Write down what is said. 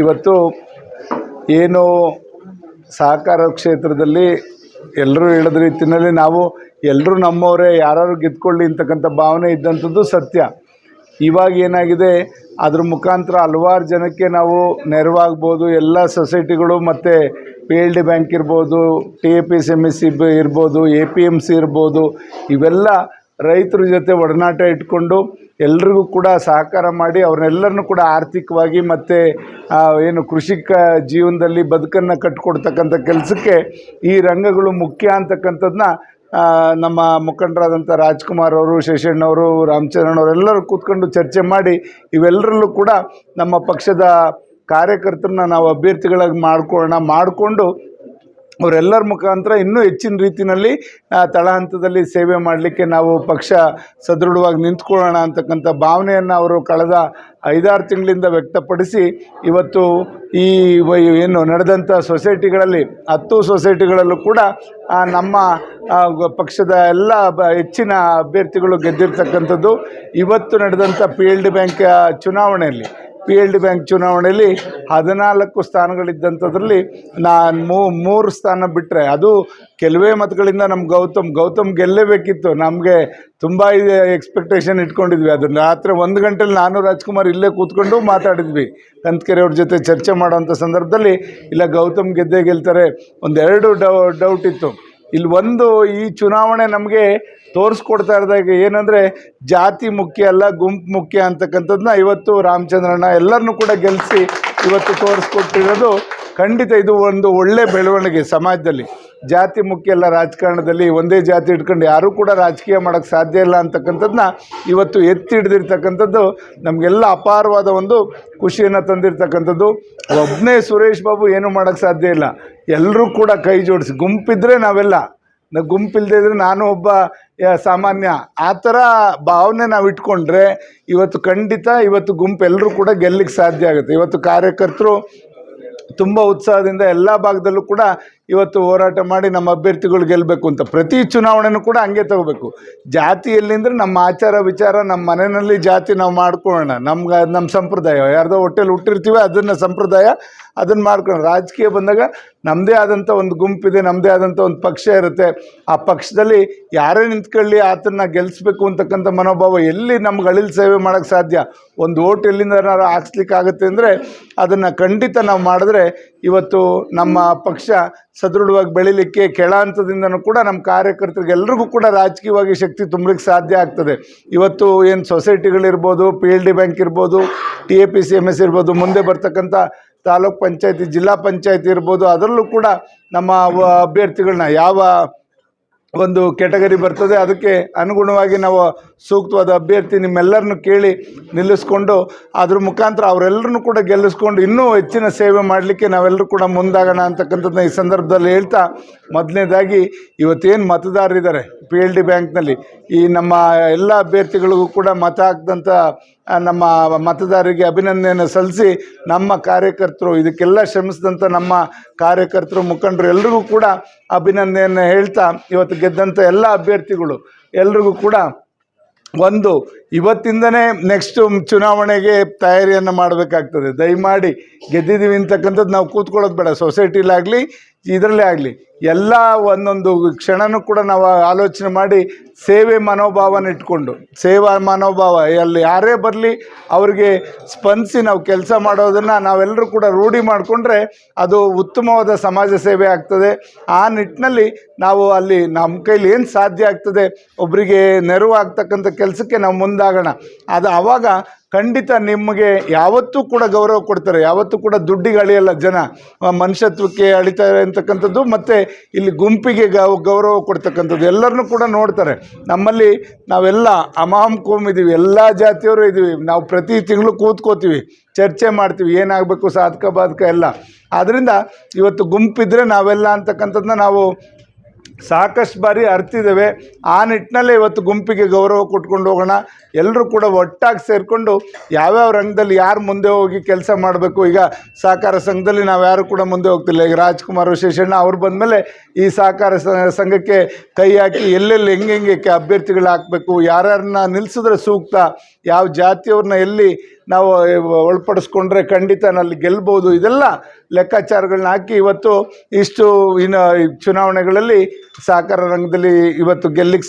ಇವತ್ತು ಏನು ಸಹಕಾರ ಕ್ಷೇತ್ರದಲ್ಲಿ ಎಲ್ಲರೂ ಹೇಳಿದ ರೀತಿಯಲ್ಲಿ ನಾವು ಎಲ್ಲರೂ ನಮ್ಮವರೇ ಯಾರು ಗೆದ್ಕೊಳ್ಳಿ ಅಂತಕ್ಕಂಥ ಭಾವನೆ ಇದ್ದಂಥದ್ದು ಸತ್ಯ. ಇವಾಗ ಏನಾಗಿದೆ, ಅದ್ರ ಮುಖಾಂತರ ಹಲವಾರು ಜನಕ್ಕೆ ನಾವು ನೆರವಾಗ್ಬೋದು. ಎಲ್ಲ ಸೊಸೈಟಿಗಳು ಮತ್ತು ಪಿ ಎಲ್ ಡಿ ಬ್ಯಾಂಕ್ ಇರ್ಬೋದು, T A P C M S C ಇರ್ಬೋದು, ಎ ಪಿ ಎಂ ಸಿ ಇರ್ಬೋದು, ಇವೆಲ್ಲ ರೈತರ ಜೊತೆ ಒಡನಾಟ ಇಟ್ಕೊಂಡು ಎಲ್ರಿಗೂ ಕೂಡ ಸಹಕಾರ ಮಾಡಿ ಅವ್ರನ್ನೆಲ್ಲರನ್ನೂ ಕೂಡ ಆರ್ಥಿಕವಾಗಿ ಮತ್ತು ಏನು ಕೃಷಿಕ ಜೀವನದಲ್ಲಿ ಬದುಕನ್ನು ಕಟ್ಕೊಡ್ತಕ್ಕಂಥ ಕೆಲಸಕ್ಕೆ ಈ ರಂಗಗಳು ಮುಖ್ಯ ಅಂತಕ್ಕಂಥದ್ದನ್ನ ನಮ್ಮ ಮುಖಂಡರಾದಂಥ ರಾಜ್ಕುಮಾರ್ ಅವರು ಶಶಣ್ಣವರು ರಾಮಚಂದ್ರನ್ ಅವರೆಲ್ಲರೂ ಕೂತ್ಕೊಂಡು ಚರ್ಚೆ ಮಾಡಿ ಇವೆಲ್ಲರಲ್ಲೂ ಕೂಡ ನಮ್ಮ ಪಕ್ಷದ ಕಾರ್ಯಕರ್ತರನ್ನ ನಾವು ಅಭ್ಯರ್ಥಿಗಳಾಗಿ ಮಾಡ್ಕೊಳ್ಳೋಣ ಮಾಡಿಕೊಂಡು ಅವರೆಲ್ಲರ ಮುಖಾಂತರ ಇನ್ನೂ ಹೆಚ್ಚಿನ ರೀತಿಯಲ್ಲಿ ತಳಹಂತದಲ್ಲಿ ಸೇವೆ ಮಾಡಲಿಕ್ಕೆ ನಾವು ಪಕ್ಷ ಸದೃಢವಾಗಿ ನಿಂತ್ಕೊಳ್ಳೋಣ ಅಂತಕ್ಕಂಥ ಭಾವನೆಯನ್ನು ಅವರು ಕಳೆದ ಐದಾರು ತಿಂಗಳಿಂದ ವ್ಯಕ್ತಪಡಿಸಿ, ಇವತ್ತು ಈ ಏನು ನಡೆದಂಥ ಸೊಸೈಟಿಗಳಲ್ಲಿ, ಹತ್ತು ಸೊಸೈಟಿಗಳಲ್ಲೂ ಕೂಡ ನಮ್ಮ ಪಕ್ಷದ ಎಲ್ಲ ಹೆಚ್ಚಿನ ಅಭ್ಯರ್ಥಿಗಳು ಗೆದ್ದಿರ್ತಕ್ಕಂಥದ್ದು, ಇವತ್ತು ನಡೆದಂಥ ಪಿ ಎಲ್ ಡಿ ಬ್ಯಾಂಕ್ ಚುನಾವಣೆಯಲ್ಲಿ. ಪಿ ಎಲ್ ಡಿ ಬ್ಯಾಂಕ್ ಚುನಾವಣೆಯಲ್ಲಿ ಹದಿನಾಲ್ಕು ಸ್ಥಾನಗಳಿದ್ದಂಥದ್ರಲ್ಲಿ ನಾನು ಮೂರು ಸ್ಥಾನ ಬಿಟ್ಟರೆ ಅದು ಕೆಲವೇ ಮತಗಳಿಂದ ನಮ್ಮ ಗೌತಮ್ ಗೌತಮ್ ಗೆಲ್ಲೇಬೇಕಿತ್ತು. ನಮಗೆ ತುಂಬ ಇದೆ ಎಕ್ಸ್ಪೆಕ್ಟೇಷನ್ ಇಟ್ಕೊಂಡಿದ್ವಿ. ಅದನ್ನು ರಾತ್ರಿ ಒಂದು ಗಂಟೆಲಿ ನಾನು ರಾಜ್ಕುಮಾರ್ ಇಲ್ಲೇ ಕೂತ್ಕೊಂಡು ಮಾತಾಡಿದ್ವಿ. ಅವ್ರ ಜೊತೆ ಚರ್ಚೆ ಮಾಡೋವಂಥ ಸಂದರ್ಭದಲ್ಲಿ, ಇಲ್ಲ ಗೌತಮ್ ಗೆದ್ದೇ ಗೆಲ್ತಾರೆ, ಒಂದೆರಡು ಡೌ ಡೌಟ್ ಇತ್ತು. ಇಲ್ಲಿ ಒಂದು ಈ ಚುನಾವಣೆ ನಮಗೆ ತೋರಿಸ್ಕೊಡ್ತಾ ಇರೋದಾಗ ಏನಂದರೆ ಜಾತಿ ಮುಖ್ಯ ಅಲ್ಲ, ಗುಂಪು ಮುಖ್ಯ ಅಂತಕ್ಕಂಥದ್ದನ್ನ ಇವತ್ತು ರಾಮಚಂದ್ರಣ್ಣ ಎಲ್ಲರನ್ನೂ ಕೂಡ ಗೆಲ್ಲಿಸಿ ಇವತ್ತು ತೋರಿಸ್ಕೊಟ್ಟಿರೋದು ಖಂಡಿತ ಇದು ಒಂದು ಒಳ್ಳೆ ಬೆಳವಣಿಗೆ ಸಮಾಜದಲ್ಲಿ. ಜಾತಿ ಮುಖ್ಯ ಅಲ್ಲ ರಾಜಕಾರಣದಲ್ಲಿ ಒಂದೇ ಜಾತಿ ಇಟ್ಕೊಂಡು ಯಾರೂ ಕೂಡ ರಾಜಕೀಯ ಮಾಡೋಕ್ಕೆ ಸಾಧ್ಯ ಇಲ್ಲ ಅಂತಕ್ಕಂಥದ್ದನ್ನ ಇವತ್ತು ಎತ್ತಿ ಹಿಡ್ದಿರ್ತಕ್ಕಂಥದ್ದು ನಮಗೆಲ್ಲ ಅಪಾರವಾದ ಒಂದು ಖುಷಿಯನ್ನು ತಂದಿರ್ತಕ್ಕಂಥದ್ದು. ಒಬ್ಬನೇ ಸುರೇಶ್ ಬಾಬು ಏನೂ ಮಾಡೋಕ್ಕೆ ಸಾಧ್ಯ ಇಲ್ಲ. ಎಲ್ಲರೂ ಕೂಡ ಕೈ ಜೋಡಿಸಿ, ಗುಂಪಿದ್ರೆ ನಾವೆಲ್ಲ. ಗುಂಪಿಲ್ದೇ ಇದ್ರೆ ನಾನು ಒಬ್ಬ ಸಾಮಾನ್ಯ. ಆ ಥರ ಭಾವನೆ ನಾವು ಇಟ್ಕೊಂಡ್ರೆ ಇವತ್ತು ಖಂಡಿತ ಇವತ್ತು ಗುಂಪು ಎಲ್ಲರೂ ಕೂಡ ಗೆಲ್ಲಿಕ್ಕೆ ಸಾಧ್ಯ ಆಗುತ್ತೆ. ಇವತ್ತು ಕಾರ್ಯಕರ್ತರು ತುಂಬ ಉತ್ಸಾಹದಿಂದ ಎಲ್ಲ ಭಾಗದಲ್ಲೂ ಕೂಡ ಇವತ್ತು ಹೋರಾಟ ಮಾಡಿ ನಮ್ಮ ಅಭ್ಯರ್ಥಿಗಳು ಗೆಲ್ಲಬೇಕು ಅಂತ. ಪ್ರತಿ ಚುನಾವಣೆನೂ ಕೂಡ ಹಂಗೆ ತಗೋಬೇಕು. ಜಾತಿ ಎಲ್ಲಿಂದ್ರೆ ನಮ್ಮ ಆಚಾರ ವಿಚಾರ, ನಮ್ಮ ಮನೆಯಲ್ಲಿ ಜಾತಿ ನಾವು ಮಾಡ್ಕೊಳ್ಳೋಣ. ನಮ್ಗೆ, ನಮ್ಮ ಸಂಪ್ರದಾಯ. ಯಾರ್ದೋ ಹೊಟ್ಟೆಲಿ ಹುಟ್ಟಿರ್ತೀವಿ ಅದನ್ನು ಸಂಪ್ರದಾಯ, ಅದನ್ನು ಮಾಡ್ಕೊಳ್ಳೋಣ. ರಾಜಕೀಯ ಬಂದಾಗ ನಮ್ಮದೇ ಆದಂಥ ಒಂದು ಗುಂಪಿದೆ ನಮ್ಮದೇ ಆದಂಥ ಒಂದು ಪಕ್ಷ ಇರುತ್ತೆ. ಆ ಪಕ್ಷದಲ್ಲಿ ಯಾರೇ ನಿಂತ್ಕೊಳ್ಳಿ ಆತನ ಗೆಲ್ಲಿಸ್ಬೇಕು ಅಂತಕ್ಕಂಥ ಮನೋಭಾವ ಎಲ್ಲಿ ನಮ್ಗೆ ಅಳಿಲ್ ಸೇವೆ ಮಾಡೋಕ್ಕೆ ಸಾಧ್ಯ? ಒಂದು ಓಟ್ ಎಲ್ಲಿಂದ ಏನಾರು ಹಾಕ್ಸ್ಲಿಕ್ಕೆ ಆಗುತ್ತೆ ಅಂದರೆ ಅದನ್ನು ಖಂಡಿತ ನಾವು ಮಾಡಿದ್ರೆ ಇವತ್ತು ನಮ್ಮ ಪಕ್ಷ ಸದೃಢವಾಗಿ ಬೆಳಿಲಿಕ್ಕೆ ಕೆಳ ಹಂತದಿಂದನೂ ಕೂಡ ನಮ್ಮ ಕಾರ್ಯಕರ್ತರಿಗೆ ಎಲ್ರಿಗೂ ಕೂಡ ರಾಜಕೀಯವಾಗಿ ಶಕ್ತಿ ತುಂಬಲಿಕ್ಕೆ ಸಾಧ್ಯ ಆಗ್ತದೆ. ಇವತ್ತು ಏನು ಸೊಸೈಟಿಗಳಿರ್ಬೋದು ಪಿ ಎಲ್ ಡಿ ಬ್ಯಾಂಕ್ ಇರ್ಬೋದು T A P C M S ಇರ್ಬೋದು ಮುಂದೆ ಬರ್ತಕ್ಕಂಥ ತಾಲೂಕ್ ಪಂಚಾಯತಿ ಜಿಲ್ಲಾ ಪಂಚಾಯತಿ ಇರ್ಬೋದು ಅದರಲ್ಲೂ ಕೂಡ ನಮ್ಮ ಅಭ್ಯರ್ಥಿಗಳನ್ನ ಯಾವ ಒಂದು ಕೆಟಗರಿ ಬರ್ತದೆ. ಅದಕ್ಕೆ ಅನುಗುಣವಾಗಿ ನಾವು ಸೂಕ್ತವಾದ ಅಭ್ಯರ್ಥಿ ನಿಮ್ಮೆಲ್ಲರನ್ನು ಕೇಳಿ ನಿಲ್ಲಿಸ್ಕೊಂಡು ಅದ್ರ ಮುಖಾಂತರ ಅವರೆಲ್ಲರನ್ನು ಕೂಡ ಗೆಲ್ಲಿಸ್ಕೊಂಡು ಇನ್ನೂ ಹೆಚ್ಚಿನ ಸೇವೆ ಮಾಡಲಿಕ್ಕೆ ನಾವೆಲ್ಲರೂ ಕೂಡ ಮುಂದಾಗೋಣ ಅಂತಕ್ಕಂಥದ್ದನ್ನ ಈ ಸಂದರ್ಭದಲ್ಲಿ ಹೇಳ್ತಾ ಮೊದಲನೇದಾಗಿ ಇವತ್ತೇನು ಮತದಾರರಿದ್ದಾರೆ? ಪಿ ಎಲ್ ಡಿ ಬ್ಯಾಂಕ್ನಲ್ಲಿ. ಈ ನಮ್ಮ ಎಲ್ಲ ಅಭ್ಯರ್ಥಿಗಳಿಗೂ ಕೂಡ ಮತ ಹಾಕಿದಂಥ ನಮ್ಮ ಮತದಾರರಿಗೆ ಅಭಿನಂದನೆಯನ್ನು ಸಲ್ಲಿಸಿ ನಮ್ಮ ಕಾರ್ಯಕರ್ತರು, ಇದಕ್ಕೆಲ್ಲ ಶ್ರಮಿಸಿದಂಥ ನಮ್ಮ ಕಾರ್ಯಕರ್ತರು, ಮುಖಂಡರು ಎಲ್ರಿಗೂ ಕೂಡ ಅಭಿನಂದನೆಯನ್ನು ಹೇಳ್ತಾ ಇವತ್ತು ಗೆದ್ದಂಥ ಎಲ್ಲ ಅಭ್ಯರ್ಥಿಗಳು ಎಲ್ರಿಗೂ ಕೂಡ ಒಂದು, ಇವತ್ತಿಂದನೇ ನೆಕ್ಸ್ಟ್ ಚುನಾವಣೆಗೆ ತಯಾರಿಯನ್ನು ಮಾಡಬೇಕಾಗ್ತದೆ. ದಯಮಾಡಿ ಗೆದ್ದಿದ್ದೀವಿ ಅಂತಕ್ಕಂಥದ್ದು ನಾವು ಕೂತ್ಕೊಳ್ಳೋದು ಬೇಡ. ಸೊಸೈಟಿಲಾಗಲಿ ಇದರಲ್ಲೇ ಆಗಲಿ, ಎಲ್ಲ ಒಂದೊಂದು ಕ್ಷಣನೂ ಕೂಡ ನಾವು ಆಲೋಚನೆ ಮಾಡಿ ಸೇವೆ ಮನೋಭಾವನ ಇಟ್ಕೊಂಡು, ಸೇವಾ ಮನೋಭಾವ, ಅಲ್ಲಿ ಯಾರೇ ಬರಲಿ ಅವ್ರಿಗೆ ಸ್ಪಂದಿಸಿ ನಾವು ಕೆಲಸ ಮಾಡೋದನ್ನು ನಾವೆಲ್ಲರೂ ಕೂಡ ರೂಢಿ ಮಾಡಿಕೊಂಡ್ರೆ ಅದು ಉತ್ತಮವಾದ ಸಮಾಜ ಸೇವೆ ಆಗ್ತದೆ. ಆ ನಿಟ್ಟಿನಲ್ಲಿ ನಾವು ಅಲ್ಲಿ ನಮ್ಮ ಕೈಲಿ ಏನು ಸಾಧ್ಯ ಆಗ್ತದೆ ಒಬ್ಬರಿಗೆ ನೆರವು ಆಗ್ತಕ್ಕಂಥ ಕೆಲಸಕ್ಕೆ ನಾವು ಮುಂದಾಗೋಣ. ಅದು ಆವಾಗ ಖಂಡಿತ ನಿಮಗೆ ಯಾವತ್ತೂ ಕೂಡ ಗೌರವ ಕೊಡ್ತಾರೆ. ಯಾವತ್ತೂ ಕೂಡ ದುಡ್ಡಿಗೆ ಅಳಿಯಲ್ಲ ಜನ. ಮನುಷ್ಯತ್ವಕ್ಕೆ ಅಳಿತಾರೆ ಅಂತಕ್ಕಂಥದ್ದು ಮತ್ತು ಇಲ್ಲಿ ಗುಂಪಿಗೆ ಗೌರವ ಕೊಡ್ತಕ್ಕಂಥದ್ದು. ಎಲ್ಲರನ್ನೂ ಕೂಡ ನೋಡ್ತಾರೆ. ನಮ್ಮಲ್ಲಿ ನಾವೆಲ್ಲ ಅಮಾಮ್ ಕೋಮ್ ಇದ್ದೀವಿ ಎಲ್ಲ ಜಾತಿಯವರು ಇದ್ದೀವಿ ನಾವು ಪ್ರತಿ ತಿಂಗಳು ಕೂತ್ಕೋತೀವಿ. ಚರ್ಚೆ ಮಾಡ್ತೀವಿ. ಏನಾಗಬೇಕು ಸಾಧಕ, ಬಾಧಕ ಎಲ್ಲ. ಆದ್ದರಿಂದ ಇವತ್ತು ಗುಂಪಿದ್ರೆ ನಾವೆಲ್ಲ ಅಂತಕ್ಕಂಥದ್ದನ್ನ ನಾವು ಸಾಕಷ್ಟು ಬಾರಿ ಅರ್ತಿದ್ದೇವೆ ಆ ನಿಟ್ಟಿನಲ್ಲೇ ಇವತ್ತು ಗುಂಪಿಗೆ ಗೌರವ ಕೊಟ್ಕೊಂಡು ಹೋಗೋಣ. ಎಲ್ಲರೂ ಕೂಡ ಒಟ್ಟಾಗಿ ಸೇರಿಕೊಂಡು ಯಾವ್ಯಾವ ರಂಗದಲ್ಲಿ ಯಾರು ಮುಂದೆ ಹೋಗಿ ಕೆಲಸ ಮಾಡಬೇಕು, ಈಗ ಸಹಕಾರ ಸಂಘದಲ್ಲಿ ನಾವು ಯಾರು ಕೂಡ ಮುಂದೆ ಹೋಗ್ತಿಲ್ಲ. ಈಗ ರಾಜ್ಕುಮಾರ್ ಶೇಷಣ್ಣ ಅವ್ರು ಬಂದಮೇಲೆ ಈ ಸಹಕಾರ ಸಂಘಕ್ಕೆ ಕೈ ಹಾಕಿ ಎಲ್ಲೆಲ್ಲಿ ಹೆಂಗೆ ಹೆಂಗೆ ಅಭ್ಯರ್ಥಿಗಳು ಹಾಕಬೇಕು ಯಾರ್ಯಾರನ್ನ ನಿಲ್ಲಿಸಿದ್ರೆ ಸೂಕ್ತ, ಯಾವ ಜಾತಿಯವ್ರನ್ನ ಎಲ್ಲಿ ನಾವು ಒಳಪಡಿಸ್ಕೊಂಡ್ರೆ ಖಂಡಿತ ನಲ್ಲಿ ಗೆಲ್ಬೋದು. ಇದೆಲ್ಲ ಲೆಕ್ಕಾಚಾರಗಳನ್ನ ಹಾಕಿ ಇವತ್ತು ಇಷ್ಟು ಇನ್ನು ಚುನಾವಣೆಗಳಲ್ಲಿ ಸಹಕಾರ ರಂಗದಲ್ಲಿ ಇವತ್ತು ಗೆಲ್ಲಿಕ್ಕೆ